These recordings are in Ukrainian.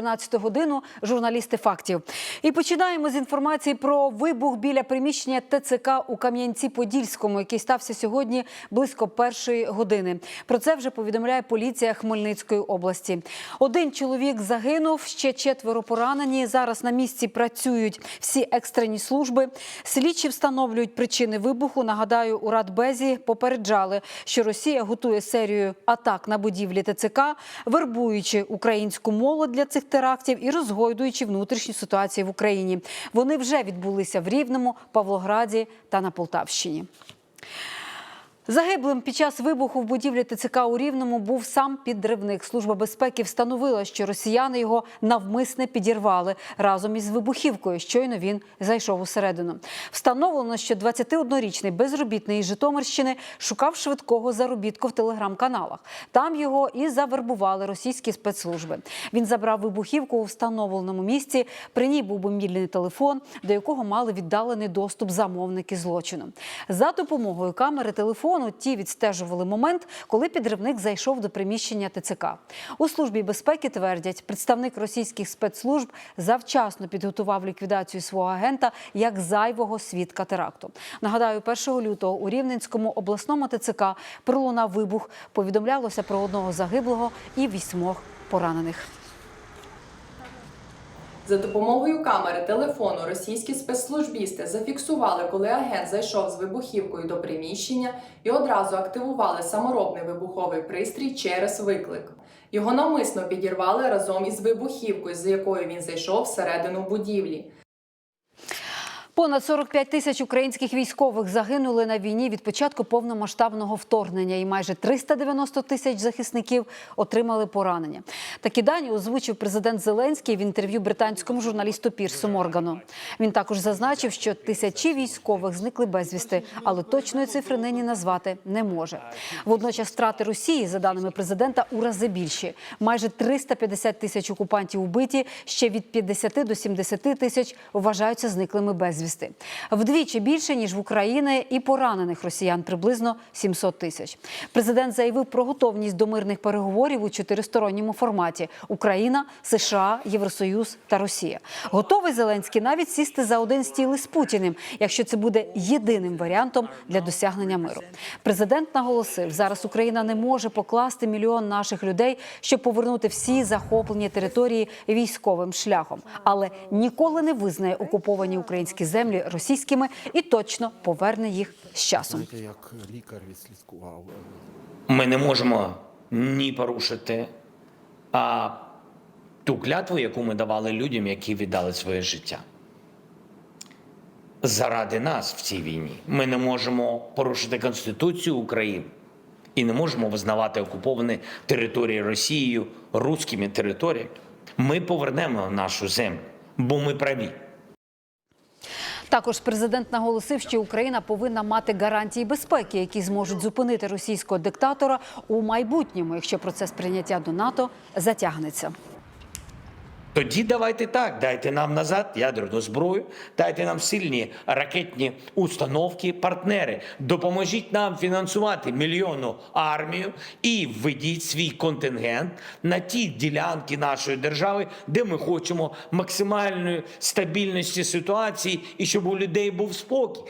14 годину журналісти фактів. І починаємо з інформації про вибух біля приміщення ТЦК у Кам'янці-Подільському, який стався сьогодні близько першої години. Про це вже повідомляє поліція Хмельницької області. Один чоловік загинув, ще четверо поранені. Зараз на місці працюють всі екстрені служби. Слідчі встановлюють причини вибуху. Нагадаю, у Радбезі попереджали, що Росія готує серію атак на будівлі ТЦК, вербуючи українську молодь для цих терактів і розгойдуючи внутрішні ситуації в Україні. Вони вже відбулися в Рівному, Павлограді та на Полтавщині. Загиблим під час вибуху в будівлі ТЦК у Рівному був сам підривник. Служба безпеки встановила, що росіяни його навмисне підірвали разом із вибухівкою. Щойно він зайшов усередину. Встановлено, що 21-річний безробітний із Житомирщини шукав швидкого заробітку в телеграм-каналах. Там його і завербували російські спецслужби. Він забрав вибухівку у встановленому місці. При ній був мобільний телефон, до якого мали віддалений доступ замовники злочину. За допомогою камери телефону ті відстежували момент, коли підривник зайшов до приміщення ТЦК. У службі безпеки твердять, представник російських спецслужб завчасно підготував ліквідацію свого агента як зайвого свідка теракту. Нагадаю, 1 лютого у Рівненському обласному ТЦК пролунав вибух. Повідомлялося про одного загиблого і вісьмох поранених. За допомогою камери телефону російські спецслужбісти зафіксували, коли агент зайшов з вибухівкою до приміщення і одразу активували саморобний вибуховий пристрій через виклик. Його навмисно підірвали разом із вибухівкою, з якою він зайшов всередину будівлі. Понад 45 тисяч українських військових загинули на війні від початку повномасштабного вторгнення, і майже 390 тисяч захисників отримали поранення. Такі дані озвучив президент Зеленський в інтерв'ю британському журналісту Пірсу Моргану. Він також зазначив, що тисячі військових зникли безвісти, але точної цифри нині назвати не може. Водночас втрати Росії, за даними президента, у рази більші. Майже 350 тисяч окупантів убиті, ще від 50 до 70 тисяч вважаються зниклими безвісти. Вдвічі більше ніж в Україні і поранених росіян приблизно 700 тисяч. Президент заявив про готовність до мирних переговорів у чотиристоронньому форматі: Україна, США, Євросоюз та Росія. Готовий Зеленський навіть сісти за один стіл із Путіним, якщо це буде єдиним варіантом для досягнення миру. Президент наголосив, зараз Україна не може покласти мільйон наших людей, щоб повернути всі захоплені території військовим шляхом, але ніколи не визнає окуповані українські землі російськими і точно поверне їх з часом. Знаєте, як лікар відслідкував Ми не можемо ні порушити а, ту клятву, яку ми давали людям, які віддали своє життя. Заради нас в цій війні ми не можемо порушити Конституцію України і не можемо визнавати окуповані території Росією руськими територіями. Ми повернемо нашу землю, бо ми праві. Також президент наголосив, що Україна повинна мати гарантії безпеки, які зможуть зупинити російського диктатора у майбутньому, якщо процес прийняття до НАТО затягнеться. Тоді давайте так, дайте нам назад ядерну зброю, дайте нам сильні ракетні установки, партнери. Допоможіть нам фінансувати мільйонну армію і введіть свій контингент на ті ділянки нашої держави, де ми хочемо максимальної стабільності ситуації і щоб у людей був спокій.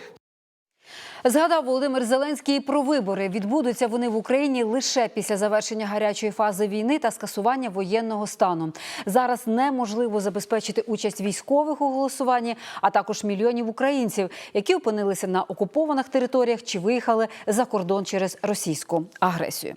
Згадав Володимир Зеленський про вибори. Відбудуться вони в Україні лише після завершення гарячої фази війни та скасування воєнного стану. Зараз неможливо забезпечити участь військових у голосуванні, а також мільйонів українців, які опинилися на окупованих територіях чи виїхали за кордон через російську агресію.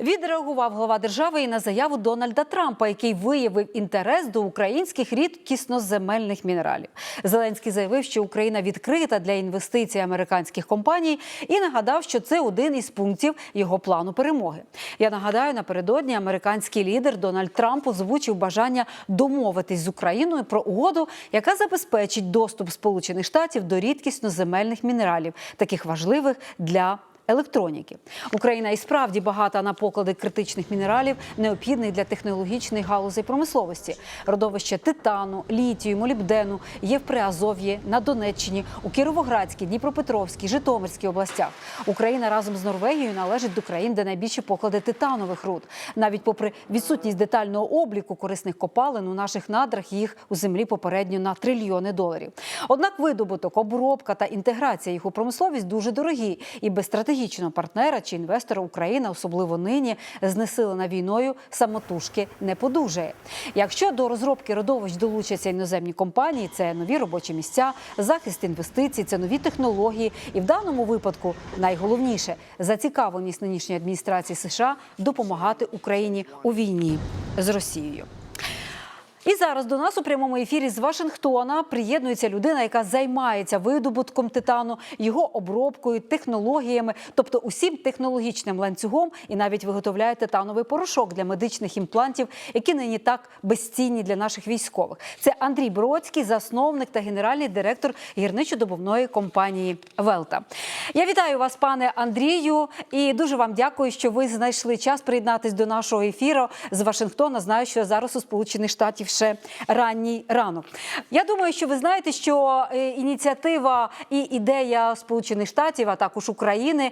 Відреагував глава держави і на заяву Дональда Трампа, який виявив інтерес до українських рідкісноземельних мінералів. Зеленський заявив, що Україна відкрита для інвестицій американських компаній, і нагадав, що це один із пунктів його плану перемоги. Я нагадаю, напередодні американський лідер Дональд Трамп озвучив бажання домовитись з Україною про угоду, яка забезпечить доступ Сполучених Штатів до рідкісноземельних мінералів, таких важливих для електроніки. Україна і справді багата на поклади критичних мінералів, необхідних для технологічних галузей промисловості. Родовища титану, літію, молібдену є в Приазов'ї, на Донеччині, у Кіровоградській, Дніпропетровській, Житомирській областях. Україна разом з Норвегією належить до країн, де найбільші поклади титанових руд. Навіть попри відсутність детального обліку корисних копалин у наших надрах їх у землі попередньо на трильйони доларів. Однак видобуток, обробка та інтеграція їх у промисловість дуже дорогі, і без стратегічного партнера чи інвестора Україна, особливо нині, знесилена війною, самотужки не подужає. Якщо до розробки родовищ долучаться іноземні компанії, це нові робочі місця, захист інвестицій, це нові технології, і в даному випадку найголовніше зацікавленість нинішньої адміністрації США допомагати Україні у війні з Росією. І зараз до нас у прямому ефірі з Вашингтона приєднується людина, яка займається видобутком титану, його обробкою, технологіями, тобто усім технологічним ланцюгом, і навіть виготовляє титановий порошок для медичних імплантів, які нині так безцінні для наших військових. Це Андрій Бродський, засновник та генеральний директор гірничо-добувної компанії Велта. Я вітаю вас, пане Андрію, і дуже вам дякую, що ви знайшли час приєднатись до нашого ефіру з Вашингтона. Знаю, що зараз у Сполучених Штатів ще ранній ранок. Я думаю, що ви знаєте, що е, ініціатива і ідея Сполучених Штатів, а також України,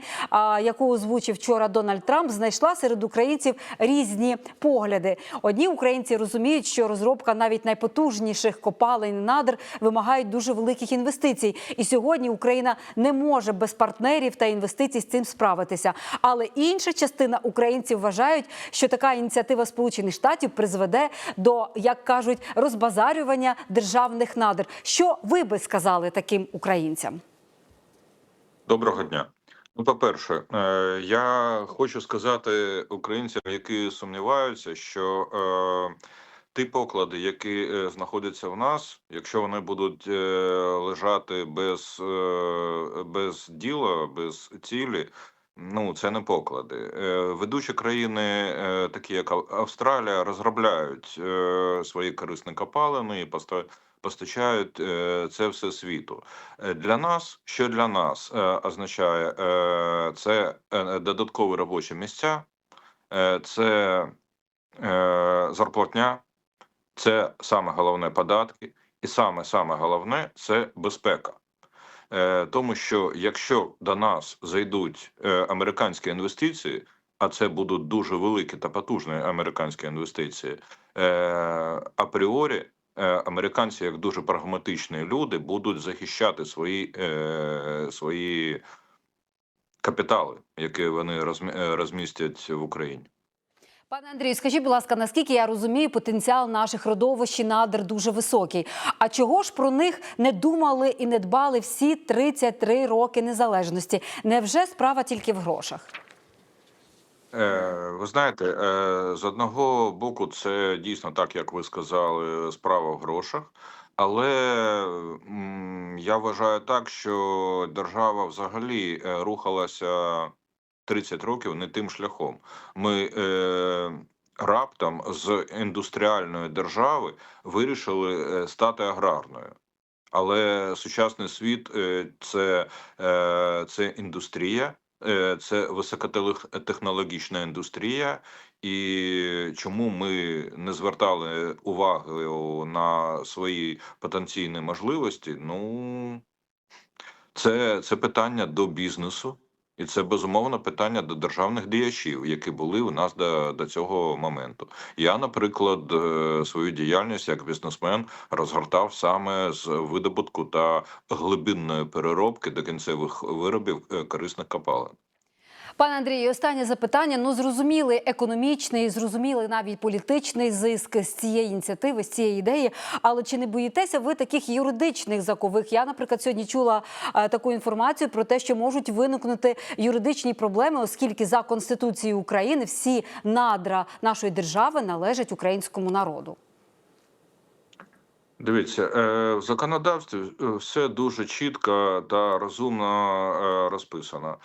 яку озвучив вчора Дональд Трамп, знайшла серед українців різні погляди. Одні українці розуміють, що розробка навіть найпотужніших копалень надр вимагають дуже великих інвестицій. І сьогодні Україна не може без партнерів та інвестицій з цим справитися. Але інша частина українців вважають, що така ініціатива Сполучених Штатів призведе до, як кажуть, розбазарювання державних надр. Що ви би сказали таким українцям? Доброго дня. Ну, по-перше, е, я хочу сказати українцям, які сумніваються, що е, ті поклади, які е, знаходяться в нас, якщо вони будуть лежати без, без діла, без цілі, ну це не поклади. Е, ведучі країни, е, такі як Австралія, розробляють е, свої корисні копалини і поста- постачають це все світу. Для нас, що для нас означає, це додаткові робочі місця, це зарплатня, це саме головне податки, і саме саме головне це безпека. Е, Тому що якщо до нас зайдуть е, американські інвестиції, а це будуть дуже великі та потужні американські інвестиції, е, апріорі американці, як дуже прагматичні люди, будуть захищати свої, свої капітали, які вони розмі- розмістять в Україні. Пане Андрію, скажіть, будь ласка, наскільки я розумію, потенціал наших родовищ і надр дуже високий. А чого ж про них не думали і не дбали всі 33 роки незалежності? Невже справа тільки в грошах? Е, Ви знаєте, е, з одного боку, це дійсно так, як ви сказали, справа в грошах. Але я вважаю так, що держава взагалі е, рухалася 30 років не тим шляхом. Ми е, раптом з індустріальної держави вирішили е, стати аграрною. Але сучасний світ е, це, е, це індустрія, це високотехнологічна індустрія, і чому ми не звертали уваги на свої потенційні можливості? Ну це, це питання до бізнесу, і це безумовно питання до державних діячів, які були у нас до, до цього моменту. Я, наприклад, е, свою діяльність як бізнесмен розгортав саме з видобутку та глибинної переробки до кінцевих виробів е, корисних копалин. Пане Андрію, останнє запитання. Ну зрозумілий економічний, зрозумілий навіть політичний зиск з цієї ініціативи, з цієї ідеї. Але чи не боїтеся ви таких юридичних закових? Я, наприклад, сьогодні чула е, таку інформацію про те, що можуть виникнути юридичні проблеми, оскільки за конституцією України всі надра нашої держави належать українському народу. Дивіться, е, в законодавстві е, все дуже чітко та розумно е, розписано.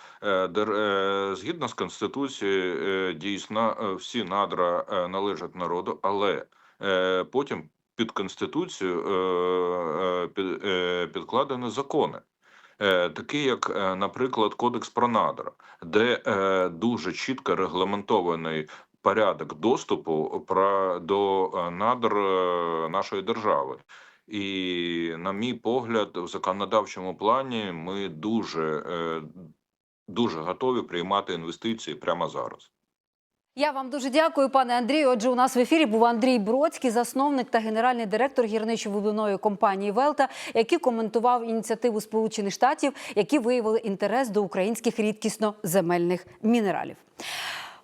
Згідно з конституцією, дійсно всі надра належать народу, але потім під конституцію під- підкладені закони. такий як, наприклад, Кодекс про надра, де дуже чітко регламентований порядок доступу до е, надр е, нашої держави. І, на мій погляд, в законодавчому плані ми дуже, е, дуже готові приймати інвестиції прямо зараз. Я вам дуже дякую, пане Андрію. Отже, у нас в ефірі був Андрій Бродський, засновник та генеральний директор гірничо-вибивної компанії Велта, який коментував ініціативу Сполучених Штатів, які виявили інтерес до українських рідкісно земельних мінералів.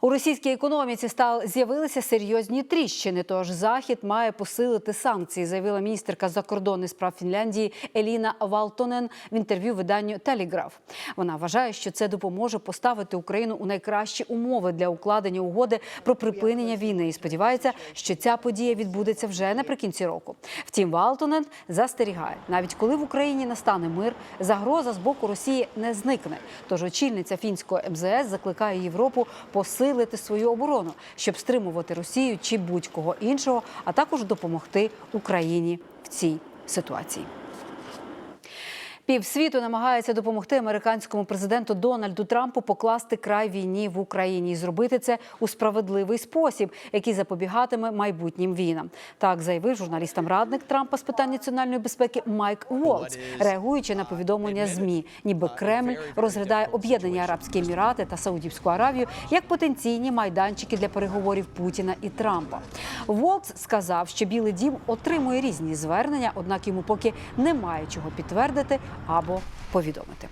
У російській економіці стали з'явилися серйозні тріщини. Тож захід має посилити санкції, заявила міністерка закордонних справ Фінляндії Еліна Валтонен в інтерв'ю виданню Телеграф. Вона вважає, що це допоможе поставити Україну у найкращі умови для укладення угоди про припинення війни. І сподівається, що ця подія відбудеться вже наприкінці року. Втім, Валтонен застерігає, навіть коли в Україні настане мир, загроза з боку Росії не зникне. Тож очільниця фінського МЗС закликає Європу посилити свою оборону, щоб стримувати Росію чи будь-кого іншого, а також допомогти Україні в цій ситуації. Півсвіту намагається допомогти американському президенту Дональду Трампу покласти край війні в Україні і зробити це у справедливий спосіб, який запобігатиме майбутнім війнам. Так заявив журналістам радник Трампа з питань національної безпеки Майк Волц, реагуючи на повідомлення змі, ніби Кремль розглядає об'єднані Арабські Емірати та Саудівську Аравію як потенційні майданчики для переговорів Путіна і Трампа. Волц сказав, що Білий Дім отримує різні звернення, однак йому поки немає чого підтвердити або повідомити.